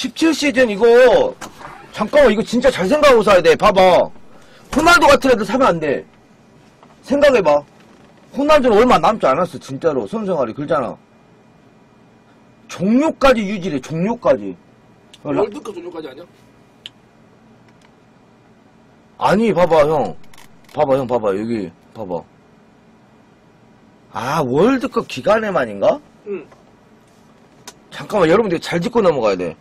17시즌 이거 잠깐만 이거 진짜 잘 생각하고 사야 돼. 봐봐. 호날두 같은 애들 사면 안돼. 생각해봐. 호날두는 얼마 남지 않았어 진짜로. 선생활이 그러잖아. 종료까지 유지래 종료까지. 어, 라- 월드컵 종료까지 아니야? 아니 봐봐 형. 봐봐 형 봐봐. 여기 봐봐. 아 월드컵 기간에만인가? 응. 잠깐만 여러분들 잘 짚고 넘어가야 돼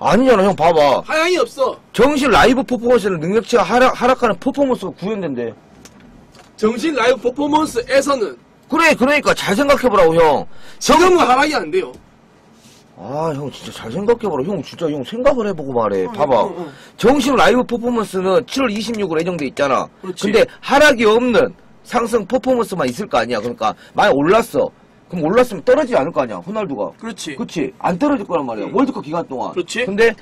아니잖아 형 봐봐 하향이 없어. 정신 라이브 퍼포먼스는 능력치가 하락, 하락하는 퍼포먼스가 구현된대 정신 라이브 퍼포먼스에서는 그래 그러니까 잘 생각해보라고 형 지금은 하락이 안 돼요. 아, 형 진짜 잘 생각해봐라. 형 진짜 형 생각을 해보고 말해. 어, 봐봐. 어, 어. 정신 라이브 퍼포먼스는 7월 26일 예정돼 있잖아. 그렇지. 근데 하락이 없는 상승 퍼포먼스만 있을 거 아니야. 그러니까 만약 올랐어. 그럼 올랐으면 떨어지지 않을 거 아니야. 호날두가. 그렇지. 그치? 안 떨어질 거란 말이야. 응. 월드컵 기간 동안. 그렇지. 근데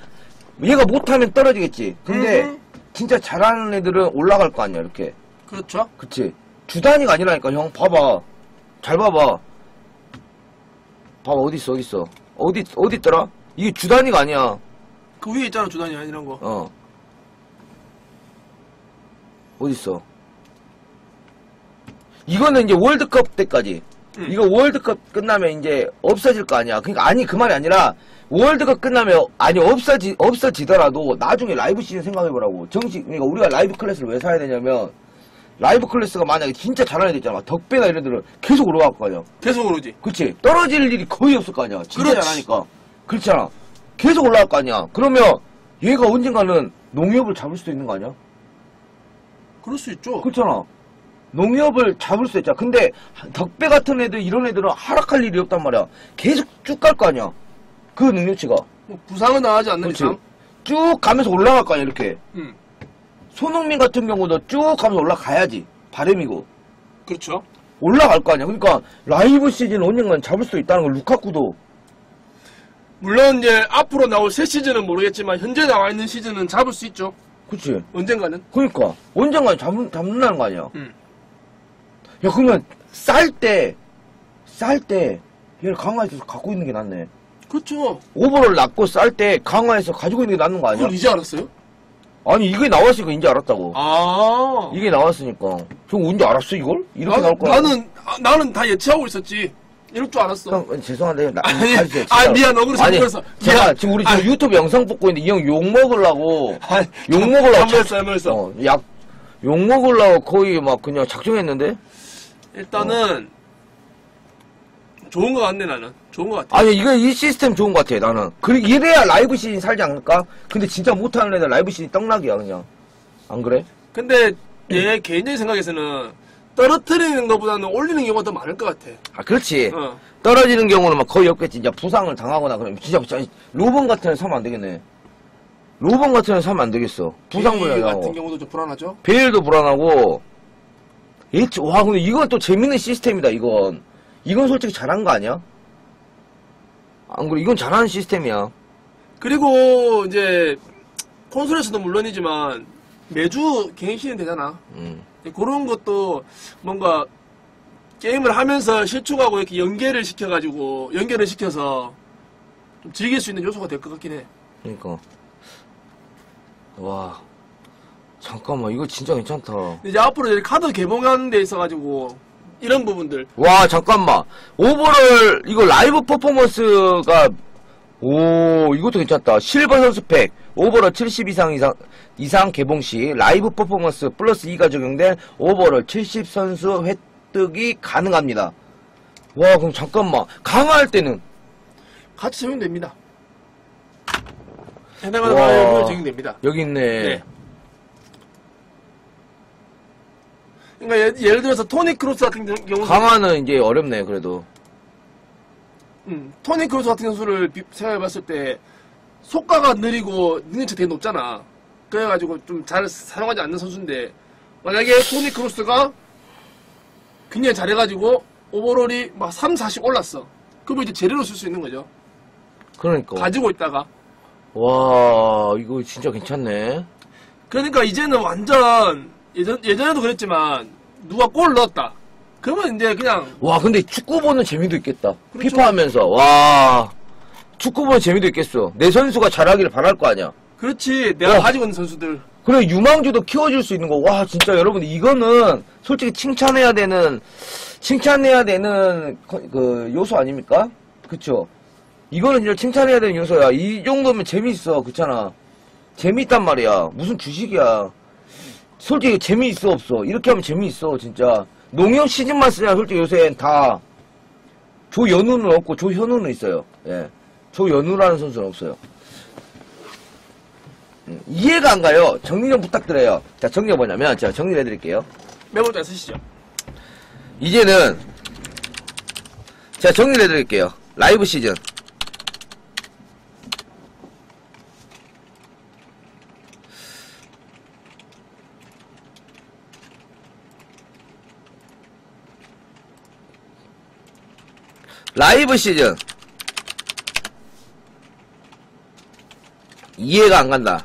얘가 못하면 떨어지겠지. 근데 음흠. 진짜 잘하는 애들은 올라갈 거 아니야. 이렇게. 그렇죠. 그치? 주 단위가 아니라니까 형 봐봐 잘 봐봐 봐봐 어딨어 어딨어 어디 어디 있더라 이게 주 단위가 아니야 그 위에 있잖아 주단이 아니란 거. 어 어딨어 이거는 이제 월드컵 때까지 응. 이거 월드컵 끝나면 이제 없어질 거 아니야. 그러니까 아니 그 말이 아니라 월드컵 끝나면 아니 없어지 없어지더라도 나중에 라이브 시즌 생각해보라고. 정식 그러니까 우리가 라이브 클래스를 왜 사야 되냐면 라이브 클래스가 만약에 진짜 잘하는 애들 있잖아. 덕배나 이런 애들은 계속 올라갈 거 아니야. 계속 오르지. 그치? 떨어질 일이 거의 없을 거 아니야. 진짜 그렇지. 잘하니까. 그렇잖아. 계속 올라갈 거 아니야. 그러면 얘가 언젠가는 농협을 잡을 수도 있는 거 아니야? 그럴 수 있죠. 그렇잖아 농협을 잡을 수 있잖아. 근데 덕배 같은 애들 이런 애들은 하락할 일이 없단 말이야. 계속 쭉 갈 거 아니야. 그 능력치가. 뭐 부상은 나가지 않는 그렇지. 이상. 쭉 가면서 올라갈 거 아니야 이렇게. 음. 손흥민 같은 경우도 쭉 가면서 올라가야지. 바람이고. 그렇죠. 올라갈 거 아니야. 그러니까 라이브 시즌 언젠간 잡을 수 있다는 걸 루카쿠도. 물론 이제 앞으로 나올 새 시즌은 모르겠지만 현재 나와 있는 시즌은 잡을 수 있죠. 그치. 언젠가는. 그러니까. 언젠간 잡, 잡는다는 거 아니야. 음. 야 그러면 쌀 때 쌀 때 얘를 강화해서 갖고 있는 게 낫네 그렇죠. 오버를 낳고 쌀 때 강화해서 가지고 있는 게 낫는 거 아니야? 그걸 이제 알았어요? 아니 이게 나왔으니까 이제 알았다고 아. 이게 나왔으니까 형 언제 알았어 이걸? 이렇게 나, 나올 거야 나는 아, 나는 다 예측하고 있었지. 이럴 줄 알았어. 형 죄송한데 나, 아니, 아, 진짜로. 미안, 억울해서 아니 억울해서. 제가 미안. 지금 우리 지금 아니. 유튜브 영상 뽑고 있는데 이 형 욕 먹으려고 아니, 욕 먹으려고 잘못했어, 잘못했어. 어, 약, 욕 먹으려고 거의 막 그냥 작정했는데 일단은 좋은 거 같네 나는. 좋은 거 같아. 아니 이거 이 시스템 좋은 것 같아 나는 그리고 이래야 라이브 시즌 살지 않을까? 근데 진짜 못하는 애들 라이브 시즌 떡락이야 그냥 안 그래? 근데 얘 개인적인 생각에서는 떨어뜨리는 것보다는 올리는 경우가 더 많을 것 같아. 아 그렇지 어. 떨어지는 경우는 막 거의 없겠지 진짜 부상을 당하거나 그러면 진짜 진짜 로번 같은 애 사면 안 되겠네 로번 같은 애 사면 안 되겠어 부상 비 불량 같은 나고 경우도 좀 불안하죠. 베일도 불안하고 일치 와 근데 이건 또 재밌는 시스템이다 이건 이건 솔직히 잘한 거 아니야? 안 그래 이건 잘하는 시스템이야 그리고 이제 콘솔에서도 물론이지만 매주 갱신이 되잖아. 음. 그런 것도 뭔가 게임을 하면서 실축하고 이렇게 연계를 시켜가지고 연결을 시켜서 좀 즐길 수 있는 요소가 될 것 같긴 해. 그러니까 와 잠깐만 이거 진짜 괜찮다. 이제 앞으로 이제 카드 개봉하는 데 있어가지고 이런 부분들. 와 잠깐만. 오버롤 이거 라이브 퍼포먼스가 오 이것도 괜찮다. 실버 선수팩. 오버롤 70 이상 이상 이상 개봉 시 라이브 퍼포먼스 플러스 2가 적용된 오버롤 70 선수 획득이 가능합니다. 와 그럼 잠깐만. 강화할 때는? 같이 적용됩니다. 해당하는 와. 바이오에 적용됩니다. 여기 있네. 네. 그러니까 예, 를 들어서 토니 크로스 같은 경우 강화는 이제 어렵네 그래도 음, 토니 크로스 같은 선수를 비- 생각해봤을 때 속가가 느리고 능력치 되게 높잖아. 그래가지고 좀 잘 사용하지 않는 선수인데 만약에 토니 크로스가 굉장히 잘해가지고 오버롤이 막 3, 40 올랐어. 그러면 이제 재료로 쓸 수 있는 거죠. 그러니까 가지고 있다가. 와 이거 진짜 괜찮네 그러니까 이제는 완전 예전, 예전에도 그랬지만 누가 골 넣었다. 그러면 이제 그냥 와 근데 축구 보는 재미도 있겠다 그렇죠. 피파 하면서 와 축구 보는 재미도 있겠어. 내 선수가 잘하기를 바랄 거 아니야. 그렇지. 내가 어. 가지고 있는 선수들. 그래 유망주도 키워줄 수 있는 거. 와 진짜 여러분 이거는 솔직히 칭찬해야 되는 칭찬해야 되는 거- 그 요소 아닙니까? 그쵸? 이거는 진짜 칭찬해야 되는 요소야. 이 정도면 재미있어. 그렇잖아. 재미있단 말이야. 무슨 주식이야. 솔직히 재미있어 없어. 이렇게 하면 재미있어 진짜. 농협 시즌만 쓰냐 솔직히 요새는 다 조연우는 없고 조현우는 있어요. 예. 조연우라는 선수는 없어요. 음, 이해가 안 가요. 정리 좀 부탁드려요. 자, 정리가 뭐냐면, 제가 정리를 해드릴게요. 메모장 쓰시죠. 이제는, 제가 정리를 해드릴게요. 라이브 시즌. 라이브 시즌. 이해가 안 간다.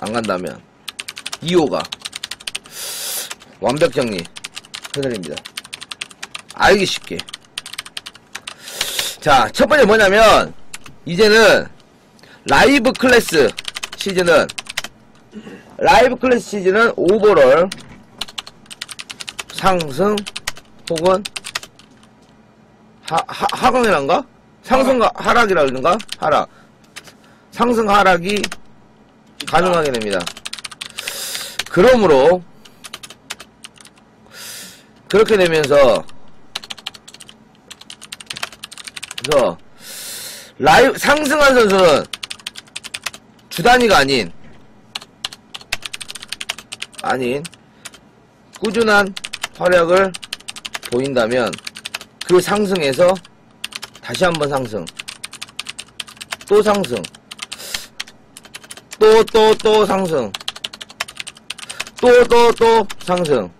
안 간다면 2호가 완벽 정리 해드립니다. 알기 쉽게. 자, 첫 번째 뭐냐면 이제는 라이브 클래스 시즌은 라이브 클래스 시즌은 오버롤 상승 혹은 하, 하, 하강이란가? 상승과 하락이라든가? 하락. 상승 하락이 가능하게 됩니다. 그러므로 그렇게 되면서 그래서 라이브 상승한 선수는 주 단위가 아닌 아닌 꾸준한 활약을 보인다면 그 상승에서 다시 한번 상승. 또 상승. 또 또또 상승. 또또 또 상승.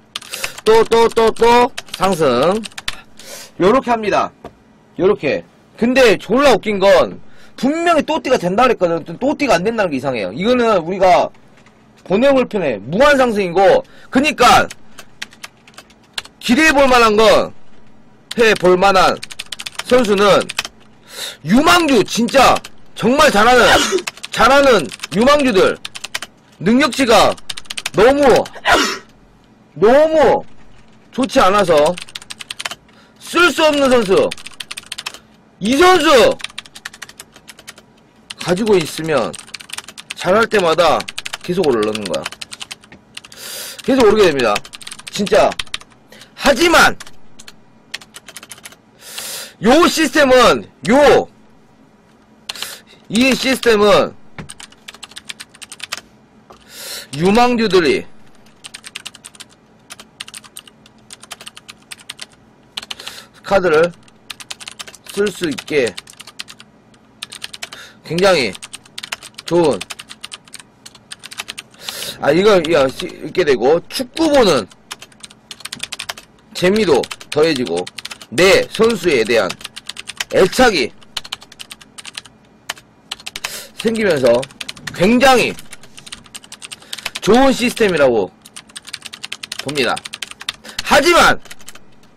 또 또 또또 상승. 요렇게 합니다. 요렇게. 근데 졸라 웃긴 건 분명히 또띠가 된다 그랬거든. 또띠가 안 된다는 게 이상해요. 이거는 우리가 보내볼 편에 무한 상승이고 그니까 기대해 볼 만한 건 해볼 만한 선수는 유망주 진짜 정말 잘하는 잘하는 유망주들. 능력치가 너무 너무 좋지 않아서 쓸 수 없는 선수. 이 선수 가지고 있으면 잘할 때마다 계속 오르는 거야. 계속 오르게 됩니다. 진짜. 하지만 요 시스템은 요 이 시스템은 유망주들이 카드를 쓸 수 있게 굉장히 좋은 아 이거 있게 되고 축구 보는 재미도 더해지고 내 선수에 대한 애착이 생기면서 굉장히 좋은 시스템이라고 봅니다. 하지만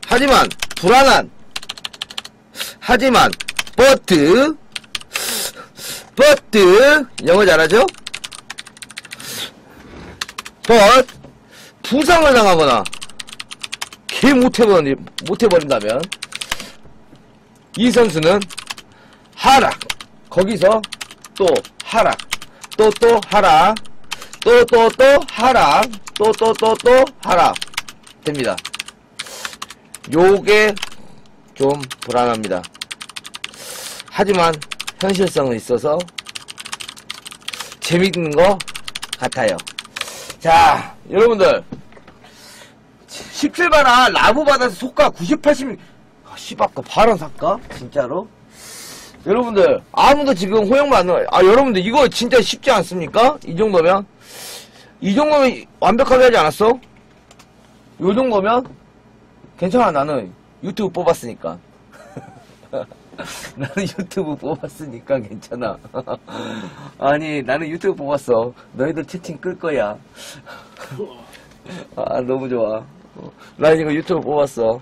하지만 불안한 하지만 버트 버트 영어 잘하죠? but 부상을 당하거나 개 못해버리, 못해버린다면 이 선수는 하락. 거기서 또 하락. 또 또 하락. 또 또 또 하락. 또 또 또 또 하락. 됩니다. 요게 좀 불안합니다. 하지만 현실성은 있어서 재밌는 것 같아요. 자 여러분들 17바나 라부 받아서 속가 90, 80 아, 씨발까 발언 살까? 진짜로? 여러분들 아무도 지금 호영만 안아 여러분들 이거 진짜 쉽지 않습니까? 이 정도면? 이 정도면 완벽하게 하지 않았어? 요 정도면? 괜찮아 나는. 유튜브 뽑았으니까. 나는 유튜브 뽑았으니까 괜찮아. 아니 나는 유튜브 뽑았어. 너희들 채팅 끌 거야. 아 너무 좋아 어, 나 이거 유튜브 뽑았어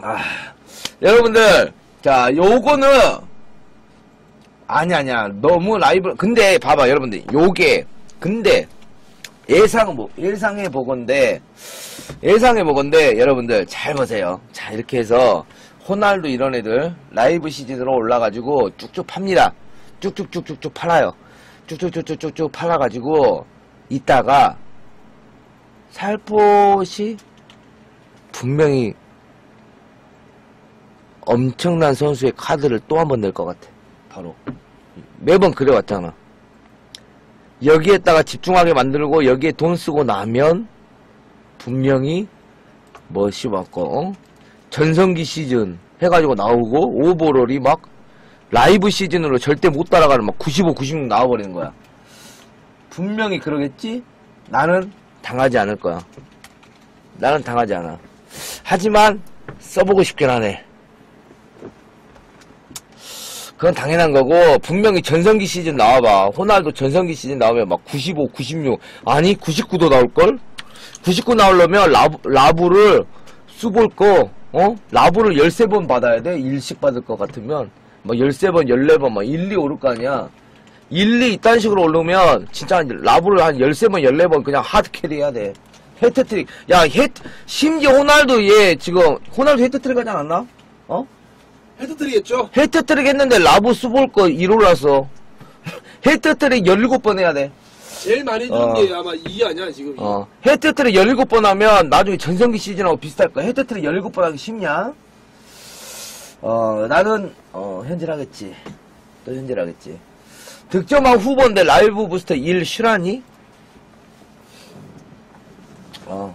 아 여러분들 자, 요거는 아니 아니야. 너무 라이브 근데 봐봐 여러분들. 요게 근데 예상 뭐 예상해 보건데 예상해 보건데 여러분들 잘 보세요. 자, 이렇게 해서 호날두 이런 애들 라이브 시즌으로 올라 가지고 쭉쭉 팝니다. 쭉쭉쭉쭉쭉 팔아요. 쭉쭉쭉쭉쭉 팔아 가지고 이따가 살포시 분명히 엄청난 선수의 카드를 또 한 번 낼 것 같아. 바로. 매번 그래왔잖아. 여기에다가 집중하게 만들고 여기에 돈 쓰고 나면 분명히 뭐 씹었고 어? 전성기 시즌 해가지고 나오고 오버롤이 막 라이브 시즌으로 절대 못 따라가는 막 95, 96 나와버리는 거야. 분명히 그러겠지? 나는 당하지 않을 거야. 나는 당하지 않아. 하지만 써보고 싶긴 하네. 그건 당연한 거고 분명히 전성기 시즌 나와봐. 호날두 전성기 시즌 나오면 막 95, 96 아니 99도 나올걸? 99 나오려면 라부, 라부를 수볼 거 어? 라부를 13번 받아야 돼. 일씩 받을 것 같으면 막 13번, 14번 막 1, 2 오를 거 아니야. 1, 2 이딴 식으로 오르면 진짜 라부를 한 13번, 14번 그냥 하드 캐리 해야 돼. 헤트트릭. 야, 헤 심지어 호날두 얘 지금 호날두 헤트트릭 하지 않았나? 어? 헤드트리겠죠? 헤트트릭 했는데 라부 수볼 거 1올라서 헤트트릭 17번 해야 돼. 제일 많이 준 어. 게 아마 이 아니야 지금. 어. 헤트트릭 17번 하면 나중에 전성기 시즌하고 비슷할 거야. 헤트트릭 17번 하기 쉽냐? 어, 나는 어, 현질하겠지. 또 현질하겠지. 득점왕 후보인데 라이브 부스터 1 슈라니? 어.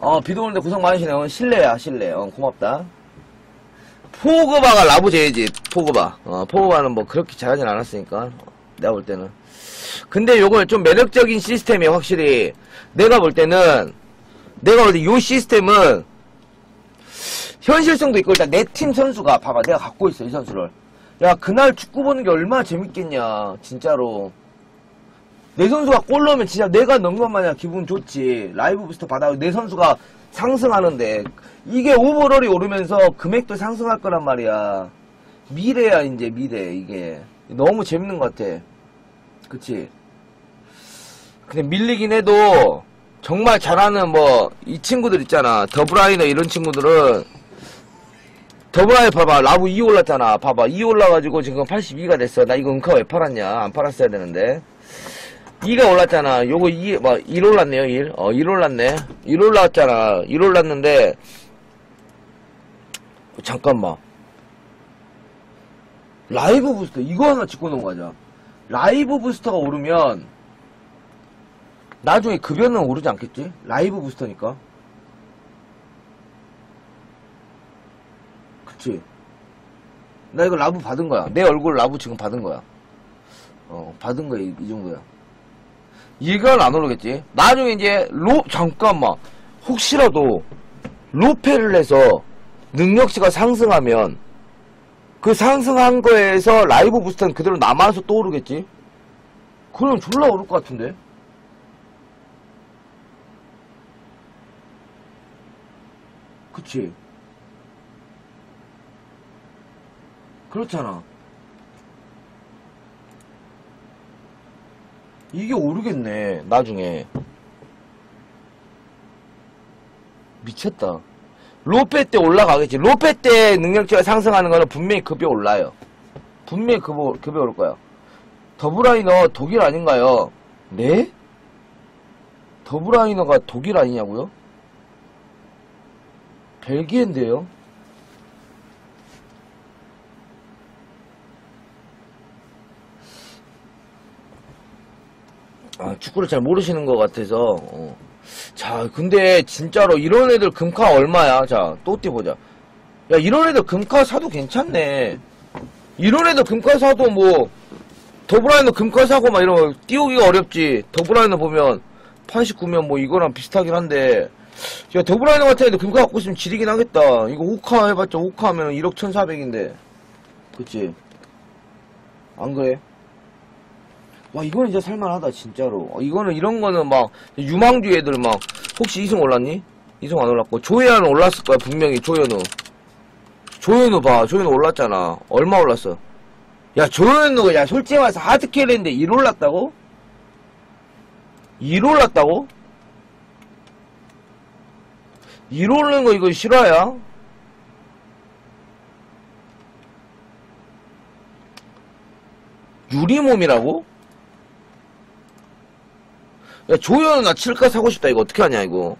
어, 비도 오는데 고생 많으시네요. 실례야, 실례. 어, 고맙다. 포그바가 라부 제이지, 포그바. 어, 포그바는 뭐 그렇게 잘하진 않았으니까. 어, 내가 볼 때는. 근데 요걸 좀 매력적인 시스템이 확실히, 내가 볼 때는, 내가 볼 때 요 시스템은, 현실성도 있고, 일단 내 팀 선수가, 봐봐, 내가 갖고 있어, 이 선수를. 야, 그날 축구 보는 게 얼마나 재밌겠냐, 진짜로. 내 선수가 골 넣으면 진짜 내가 넣은 것 마냥 기분 좋지. 라이브 부스터 받아, 내 선수가 상승하는데, 이게 오버롤이 오르면서 금액도 상승할 거란 말이야. 미래야, 이제 미래, 이게. 너무 재밌는 것 같아. 그치? 근데 밀리긴 해도, 정말 잘하는 뭐, 이 친구들 있잖아. 더브라이너 이런 친구들은, 더브라이 봐봐. 라브 2 올랐잖아. 봐봐. 2 올라가지고 지금 82가 됐어. 나 이거 은카 왜 팔았냐. 안 팔았어야 되는데. 2가 올랐잖아. 요거 2, 뭐, 1 올랐네요, 1. 어, 1 올랐네. 1 올랐잖아. 1 올랐는데, 잠깐만. 라이브 부스터, 이거 하나 짚고 넘어가자. 라이브 부스터가 오르면, 나중에 급여는 오르지 않겠지? 라이브 부스터니까. 그치? 나 이거 라브 받은 거야. 내 얼굴 라브 지금 받은 거야. 어, 받은 거야, 이, 이 정도야. 이건 안 오르겠지. 나중에 이제, 로, 잠깐만. 혹시라도, 로페를 해서, 능력치가 상승하면, 그 상승한 거에서 라이브 부스터는 그대로 남아서 또 오르겠지? 그럼 졸라 오를 것 같은데? 그치? 그렇잖아. 이게 오르겠네, 나중에. 미쳤다. 로페 때 올라가겠지. 로페 때 능력치가 상승하는 거는 분명히 급여 올라요. 분명히 급여, 급여 오를 거야. 더브라이너 독일 아닌가요? 네? 더브라이너가 독일 아니냐고요? 벨기에인데요? 아, 축구를 잘 모르시는 것 같아서. 어. 자, 근데 진짜로 이런 애들 금카 얼마야? 자, 또 뛰보자. 야, 이런 애들 금카 사도 괜찮네. 이런 애들 금카 사도 뭐 더블라이너 금카 사고 막거 띄우기가 어렵지. 더블라이너 보면 89면 뭐 이거랑 비슷하긴 한데. 야, 더블라이너 같은 애들 금카 갖고 있으면 지리긴 하겠다. 이거 5카 해봤자 5카 하면 1억 1,400인데. 그치? 안 그래? 와 이거는 진짜 살만하다 진짜로 어, 이거는 이런 거는 막 유망주 애들 막 혹시 이승 올랐니? 이승 안 올랐고 조혜안은 올랐을 거야 분명히 조현우 조현우 봐. 조현우 올랐잖아. 얼마 올랐어? 야, 조현우가, 야, 솔직히 말해서 하드캐리인데 1 올랐다고? 1 올랐다고? 1 오르는 거 이거 실화야? 유리몸이라고? 야, 조현우 나 7가 사고 싶다. 이거 어떻게 하냐, 이거.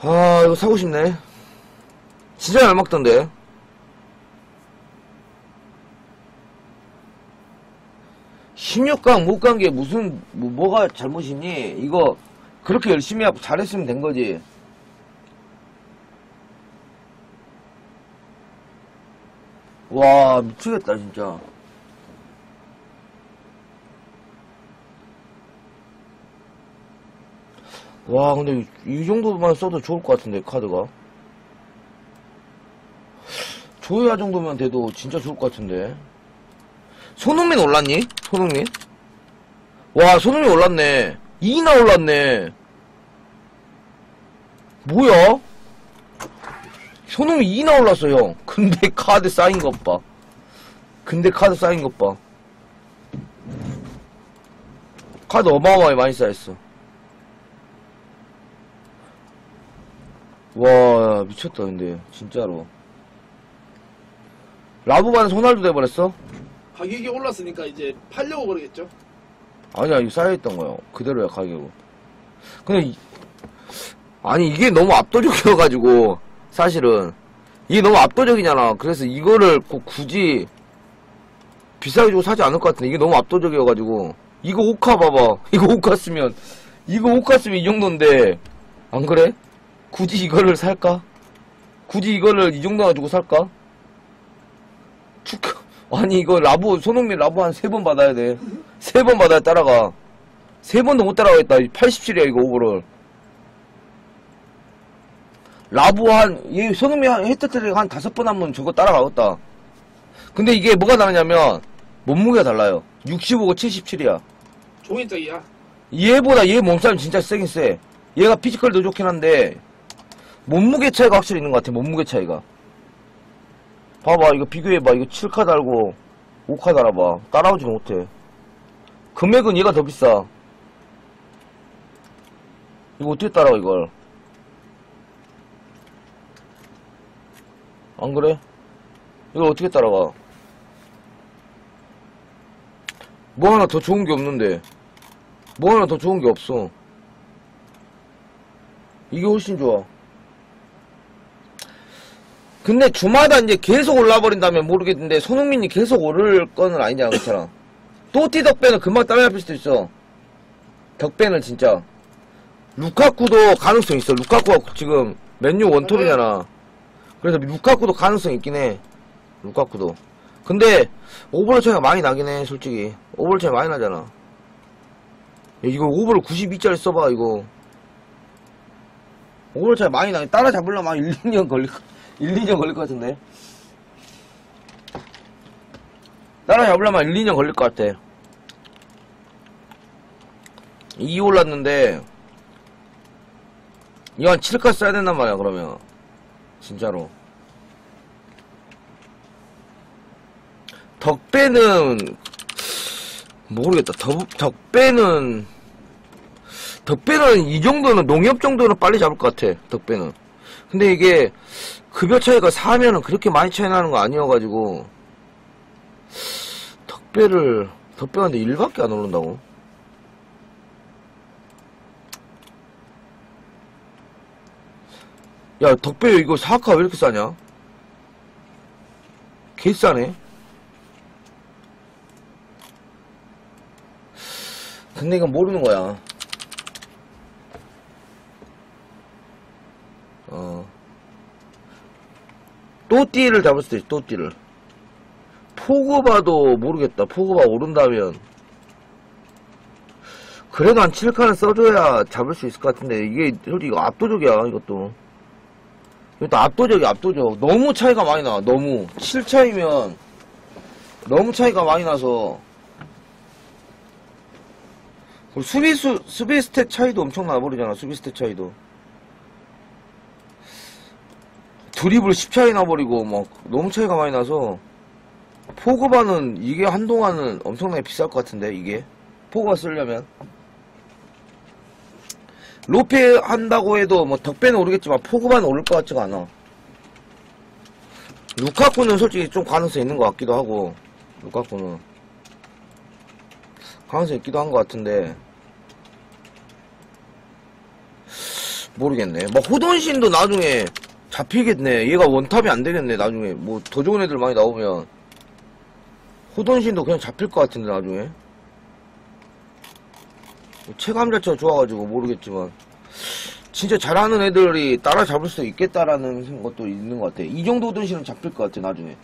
아, 이거 사고 싶네. 진짜 잘 먹던데. 십육 강못 간 게 무슨, 뭐, 뭐가 잘못이니? 이거, 그렇게 열심히 하고 잘했으면 된 거지. 와, 미치겠다, 진짜. 와, 근데 이, 이 정도만 써도 좋을 것 같은데, 카드가. 조야 정도면 돼도 진짜 좋을 것 같은데. 손흥민 올랐니? 손흥민? 와, 손흥민 올랐네. 2나 올랐네. 뭐야? 손흥민 2나 올랐어, 형. 근데 카드 쌓인 것 봐. 근데 카드 쌓인 것 봐. 카드 어마어마하게 많이 쌓였어. 와, 미쳤다, 근데. 진짜로. 라부바는 손알도 돼버렸어? 가격이 올랐으니까 이제 팔려고 그러겠죠. 아니야, 이거 쌓여있던 거야. 그대로야, 가격은. 근데, 이- 아니, 이게 너무 압도적이어가지고, 사실은. 이게 너무 압도적이잖아. 그래서 이거를 꼭 굳이 비싸게 주고 사지 않을 것 같은데, 이게 너무 압도적이어가지고. 이거 오카 봐봐. 이거 오카 쓰면, 이거 오카 쓰면 이 정도인데, 안 그래? 굳이 이거를 살까? 굳이 이거를 이 정도 가지고 살까? 축하. 아니, 이거 라부, 손흥민 라부 한세 번 받아야 돼. 세 번 받아야 따라가. 세 번도 못 따라가겠다. 87이야, 이거 오버를. 라부 한, 얘 손흥민 한, 헤트트릭 한 다섯 번 하면 저거 따라가겠다. 근데 이게 뭐가 다르냐면, 몸무게가 달라요. 65고 77이야. 종이짝이야. 얘보다 얘 몸싸움 진짜 세긴 세. 얘가 피지컬도 좋긴 한데, 몸무게 차이가 확실히 있는 것 같아, 몸무게 차이가. 봐봐, 이거 비교해봐. 이거 7카 달고, 5카 달아봐. 따라오지 못해. 금액은 얘가 더 비싸. 이거 어떻게 따라가, 이걸. 안 그래? 이걸 어떻게 따라가? 뭐 하나 더 좋은 게 없는데. 뭐 하나 더 좋은 게 없어. 이게 훨씬 좋아. 근데 주마다 이제 계속 올라버린다면 모르겠는데 손흥민이 계속 오를 거는 아니잖아 그렇잖아. 또띠 덕배는 금방 따라잡힐 수도 있어. 덕배는 진짜. 루카쿠도 가능성 있어. 루카쿠가 지금 맨유 원톱이잖아. 그래서 루카쿠도 가능성 있긴 해. 루카쿠도. 근데 오버럴 차이가 많이 나긴 해 솔직히. 오버럴 차이 많이 나잖아. 야, 이거 오버를 92짜리 써봐, 이거. 오버를 잘 많이 나게 따라잡으려면 한 1, 2년 걸릴, 거- 1, 2년 걸릴 것 같은데. 따라잡으려면 1, 2년 걸릴 것 같아. 2 올랐는데, 한 7카 써야 된단 말이야, 그러면. 진짜로. 덕배는, 모르겠다. 덕, 덕배는, 덕배는 이 정도는, 농협 정도는 빨리 잡을 것 같아, 덕배는. 근데 이게, 급여 차이가 4면은 그렇게 많이 차이 나는 거 아니어가지고, 덕배를, 근데 1밖에 안 오른다고? 야, 덕배 이거 사카 왜 이렇게 싸냐? 개 싸네? 근데 이건 모르는 거야. 또띠를 잡을 수도 있어, 또띠를. 포그바도 모르겠다. 포그바 오른다면. 그래도 한 7칸은 써줘야 잡을 수 있을 것 같은데, 이게 솔직히 이거 압도적이야, 이것도. 이것도 압도적이야, 압도적. 너무 차이가 많이 나, 너무. 7차이면, 너무 차이가 많이 나서. 수비수, 수비 스탯 차이도 엄청 나버리잖아, 수비 스탯 차이도. 드립을 10차이 나버리고 막 너무 차이가 많이 나서 포그바는 이게 한동안은 엄청나게 비쌀 것 같은데 이게? 포그바 쓰려면. 로페 한다고 해도 뭐 덕배는 오르겠지만 포그바는 오를 것 같지가 않아. 루카쿠는 솔직히 좀 가능성 있는 것 같기도 하고 루카쿠는. 가능성 있기도 한 것 같은데. 모르겠네. 막 호돈신도 나중에 잡히겠네. 얘가 원탑이 안 되겠네. 나중에 뭐 더 좋은 애들 많이 나오면 호돈신도 그냥 잡힐 것 같은데 나중에 체감 자체가 좋아가지고 모르겠지만 진짜 잘하는 애들이 따라잡을 수 있겠다라는 것도 있는 것 같아. 이 정도 호돈신은 잡힐 것 같아 나중에.